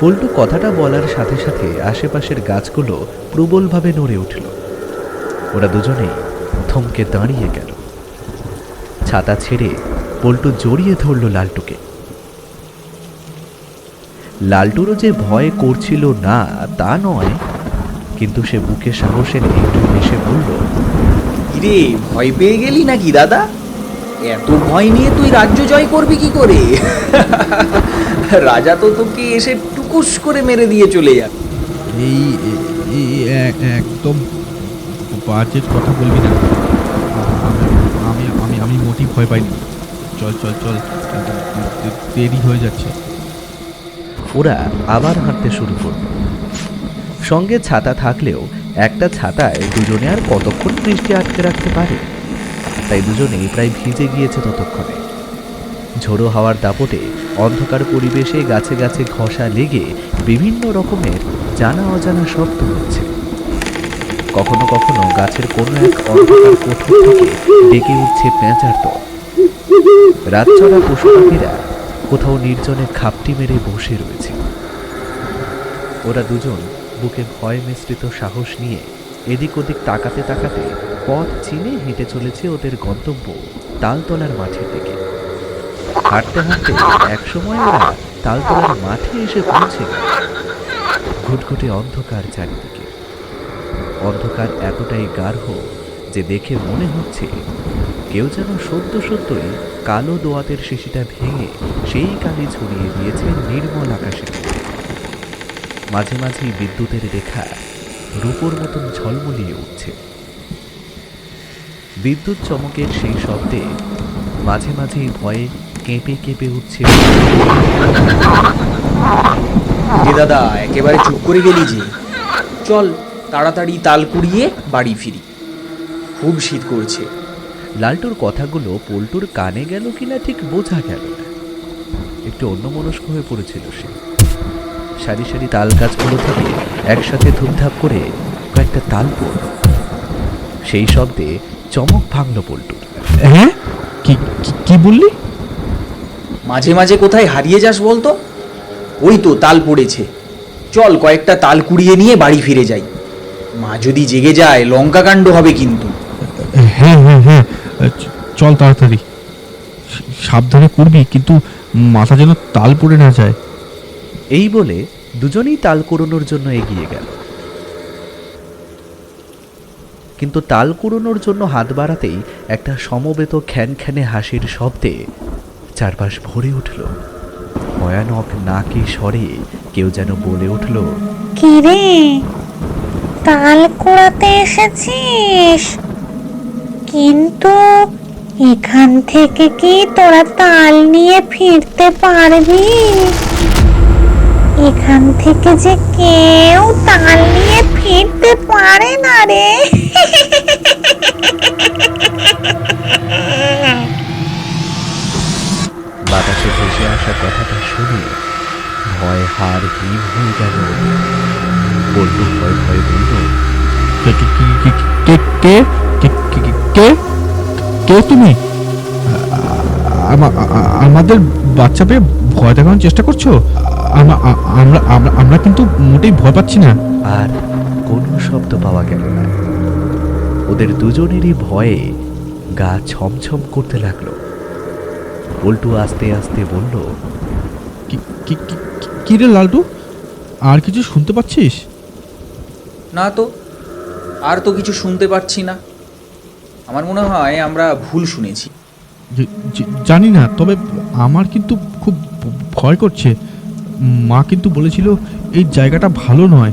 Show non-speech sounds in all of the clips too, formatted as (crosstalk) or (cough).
পল্টু কথাটা বলার সাথে সাথে আশেপাশের গাছগুলো প্রবলভাবে নড়ে উঠল। ওরা দুজনেই থমকে দাঁড়িয়ে গেল। ছাতা ছেড়ে পল্টু জড়িয়ে ধরল লালটুকে। লালটুরও যে ভয় করছিল না, তা নয়, কিন্তু সে বুকে সাহস এনে একটু হেসে বলল, কিরে, ভয় পেয়ে গেলি নাকি দাদা? এত ভয় নিয়ে তুই রাজ্য জয় করবি কি করে? (laughs) রাজা তো তোকে এসে টুকুস করে মেরে দিয়ে চলে যাবে এই এই এক- একদম বাজে কথা বলবি না। আমি আমি আমি মোটেই ভয় পাইনি। চল চল চল। দেরি হয়ে যাচ্ছে। ওরা আবার হাঁটতে শুরু করল। সঙ্গে ছাতা থাকলেও একটা ছাতায় দুজনে আর কতক্ষণ বৃষ্টি আটকে রাখতে পারে? তাই দুজনেই প্রায় ভিজে গিয়েছে ততক্ষণে। ঝোড়ো হাওয়ার দাপটে অন্ধকার পরিবেশে গাছে গাছে ঘষা লেগে বিভিন্ন রকমের জানা অজানা শব্দ হচ্ছে। কখনো কখনো গাছের কোনো এক অন্ধকার কোঠর থেকে ডেকে উঠছে পেঁচার দল। রাতচরা পশু পাখিরা কোথাও নির্জনে খাপটি মেরে বসে রয়েছে। ওরা দুজন বুকে ভয় মিশ্রিত সাহস নিয়ে এদিক ওদিক তাকাতে তাকাতে পথ চিনে হেঁটে চলেছে ওদের গন্তব্য তালতলার মাঠের দিকে। হাঁটতে হাঁটতে একসময় ওরা তালতলার মাঠে এসে পৌঁছে ঘুটঘুটে অন্ধকার চারিদিকে। অন্ধকার এতটাই গাঢ় যে দেখে মনে হচ্ছে কেউ যেন সদ্য সদ্যই কালো দোয়াতের শিশিটা ভেঙে সেই কালি ছড়িয়ে দিয়েছে নির্মল মধ্যে। মাঝে মাঝেই বিদ্যুতের রেখা রূপোর মতন ঝলমলিয়ে উঠছে। বিদ্যুৎ চমকের সেই শব্দে মাঝে মাঝেই ভয়ে কেঁপে কেঁপে উঠছে। যে দাদা একেবারে চুপ করে গেলি যে। চল তাড়াতাড়ি তাল কুড়িয়ে বাড়ি ফিরি। খুব শীত করছে। লালটুর কথাগুলো পল্টুর কানে গেল কিনা ঠিক বোঝা গেল না। একটু অন্যমনস্ক হয়ে পড়েছিল সে। সারি সারি তাল গাছগুলো থেকে একসাথে ধুপধাপ করে কয়েকটা তাল পড়ল। সেই শব্দে চমক ভাঙল পল্টুর। হ্যাঁ? কি কি- কি বললি? মাঝে মাঝে কোথায় হারিয়ে যাস বলতো? ওই তো তাল পড়েছে। চল কয়েকটা তাল কুড়িয়ে নিয়ে বাড়ি ফিরে যাই। মা যদি জেগে যায় লঙ্কা কাণ্ড হবে কিন্তু। হ্যাঁ হ্যাঁ হ্যাঁ। চল তাড়াতাড়ি। সাবধানে করবি কিন্তু মাথা যেন তাল পড়ে না যায়। এই বলে দুজনেই তাল কুড়োনোর জন্য এগিয়ে গেল। কিন্তু তাল কুড়োনোর জন্য হাত বাড়াতেই একটা সমবেত খ্যানখ্যানে হাসির শব্দে চারপাশ ভরে উঠল। ভয়ানক নাকি স্বরে কেউ যেন বলে উঠল, কিরে, তাল কুড়াতে এসেছিস? কিন্তু এখান থেকে কি তোরা তাল নিয়ে ফিরতে পারবি? এখান থেকে যে কেউ তাল নিয়ে ফিরতে পারে না রে। (laughs) বাতাসে ভেসে আসা কথাটা শুনে ভয় হার হিম হয়ে গেল বল্টু ভয় ভয় বলল কে কে কে কে তুমি আমাদের বাচ্চা পেয়ে ভয় দেখানোর চেষ্টা করছ আমরা আমরা আমরা কিন্তু মোটেই ভয় পাচ্ছি না আর কোনো শব্দ পাওয়া গেল না ওদের দুজনেরই ভয়ে গা ছমছম করতে লাগল পল্টু আস্তে আস্তে বলল কি- কি- কি- কি- কি রে লালটু? আর কিছু শুনতে পাচ্ছিস? না তো আর তো কিছু শুনতে পাচ্ছি না। আমার মনে হয় আমরা ভুল শুনেছি। জানি না তবে আমার কিন্তু খুব ভয় করছে। মা কিন্তু বলেছিল এই জায়গাটা ভালো নয়।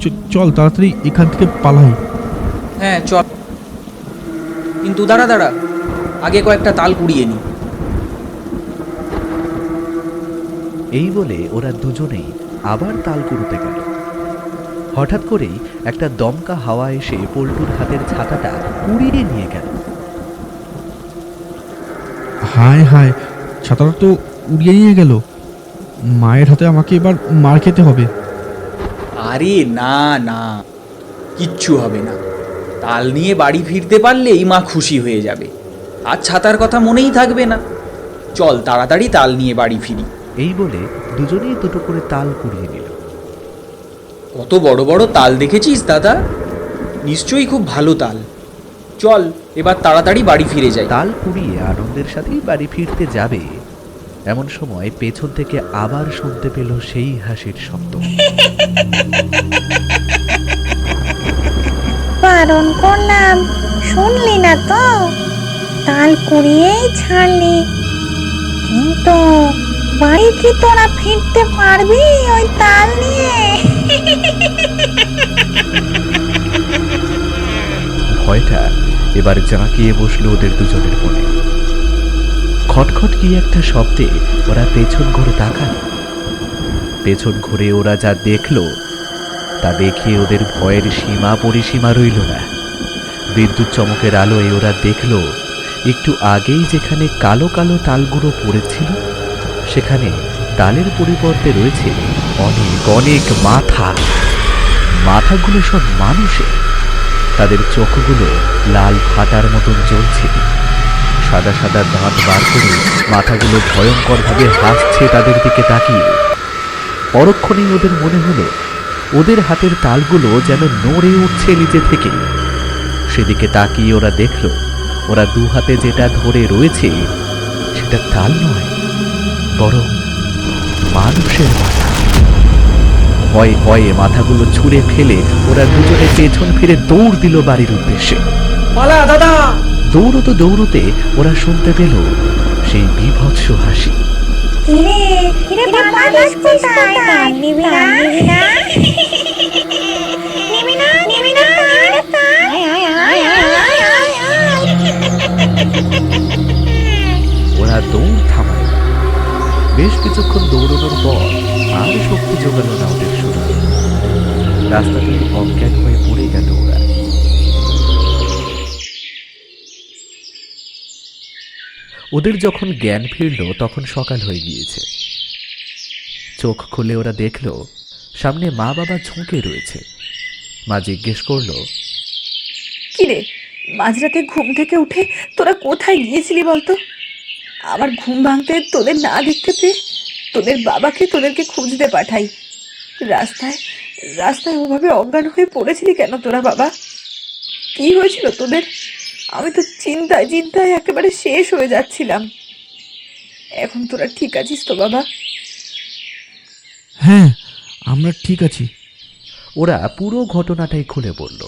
চ- চল তাড়াতাড়ি এখান থেকে পালাই। হ্যাঁ চল। কিন্তু দাঁড়া দাঁড়া। আগে কয়েকটা তাল কুড়িয়ে নি। এই বলে ওরা দুজনেই আবার তাল কুড়োতে গেল। হঠাৎ করেই একটা দমকা হাওয়া এসে পল্টুর হাতের ছাতাটা উড়িয়ে নিয়ে গেল। হায় হায় ছাতাটা তো উড়িয়ে নিয়ে গেল। মায়ের হাতে আমাকে এবার মার খেতে হবে। আরে না না কিচ্ছু হবে না। তাল নিয়ে বাড়ি ফিরতে পারলেই মা খুশি হয়ে যাবে। আর ছাতার কথা মনেই থাকবে না। চল তাড়াতাড়ি তাল নিয়ে বাড়ি ফিরি। এই বলে দুজনেই দুটো করে তাল কুড়িয়ে নিল। কত বড় বড় তাল দেখেছিস দাদা? নিশ্চয়ই খুব ভালো তাল। চল এবার তাড়াতাড়ি বাড়ি ফিরে যাই। তাল কুড়িয়ে আনন্দের সাথেই বাড়ি ফিরতে যাবে। এমন সময় পেছন থেকে আবার শুনতে পেল সেই হাসির শব্দ। বারণ করলাম শুনলি না তো? তাল কুড়িয়েই ছাড়লি। কিন্তু বাড়ি তোরা ফিরতে পারবি ওই তাল নিয়ে? ভয়টা এবার জাঁকিয়ে বসল ওদের দুজনের মনে। খটখট কি একটা শব্দে ওরা পেছন ঘুরে তাকালো। পেছন ঘুরে ওরা যা দেখল, তা দেখে ওদের ভয়ের সীমা পরিসীমা রইল না। বিদ্যুৎ চমকের আলোয় ওরা দেখল, একটু আগেই যেখানে কালো কালো তালগুলো পড়েছিল সেখানে তালের পরিবর্তে রয়েছে অনেক অনেক মাথা। মাথাগুলো সব মানুষের। তাদের চোখগুলো লাল ফাটার মতন জ্বলছে। সাদা সাদা দাঁত বার করে মাথাগুলো ভয়ঙ্করভাবে হাসছে তাদের দিকে তাকিয়ে। পরক্ষণেই ওদের মনে হলো, ওদের হাতের তালগুলো যেন নড়ে উঠছে নিজে থেকে। সেদিকে তাকিয়ে ওরা দেখল, ওরা দু হাতে যেটা ধরে রয়েছে, সেটা তাল নয়। বরং মানুষের মাথা। ভয়ে ভয়ে মাথাগুলো ছুঁড়ে ফেলে ওরা দুজনে পেছন ফিরে দৌড় দিল বাড়ির উদ্দেশ্যে। পালা দাদা! দৌড়তে দৌড়তে ওরা শুনতে পেল সেই বিভৎস হাসি। ওরা দৌড়। বেশ কিছুক্ষণ দৌড়ানোর পর আর শক্তি জোগালো না ওদের শরীর রাস্তা থেকে অজ্ঞান হয়ে পড়ে গেল ওরা। ওদের যখন জ্ঞান ফিরল, তখন সকাল হয়ে গিয়েছে। চোখ খুলে ওরা দেখল, সামনে মা বাবা ঝুঁকে রয়েছে। মা জিজ্ঞেস করল, কিরে, মাঝরাতে ঘুম থেকে উঠে তোরা কোথায় গিয়েছিলি বলতো? আমার ঘুম ভাঙতে তোদের না দেখতে পেয়ে তোদের বাবাকে তোদেরকে খুঁজতে পাঠাই। রাস্তায় রাস্তায় ওভাবে অজ্ঞান হয়ে পড়েছিলি কেন তোরা বাবা? কি হয়েছিল তোদের? আমি তো চিন্তায় চিন্তায় একেবারে শেষ হয়ে যাচ্ছিলাম। এখন তোরা ঠিক আছিস তো বাবা? হ্যাঁ আমরা ঠিক আছি। ওরা পুরো ঘটনাটাই খুলে বলল।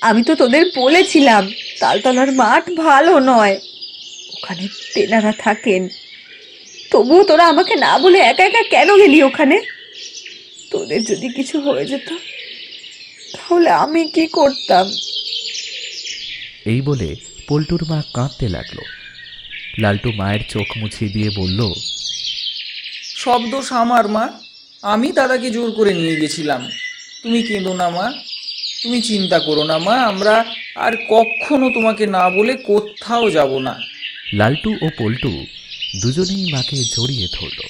আমি তো তোদের বলেছিলাম তালতলার মাঠ ভালো নয়। ওখানে তেনারা থাকেন। তবুও তোরা আমাকে না বলে একা একা কেন গেলি ওখানে? তোদের যদি কিছু হয়ে যেত তাহলে আমি কি করতাম? এই বলে পল্টুর মা কাঁদতে লাগল। লালটু মায়ের চোখ মুছিয়ে দিয়ে বলল সব দোষ আমার মা। আমি দাদাকে জোর করে নিয়ে গেছিলাম। তুমি কেঁদো না মা। তুমি চিন্তা করো না, মা, আমরা আর কখনো তোমাকে না বলে কোথাও যাব না। লালটু ও পল্টু দুজনেই মাকে জড়িয়ে ধরল।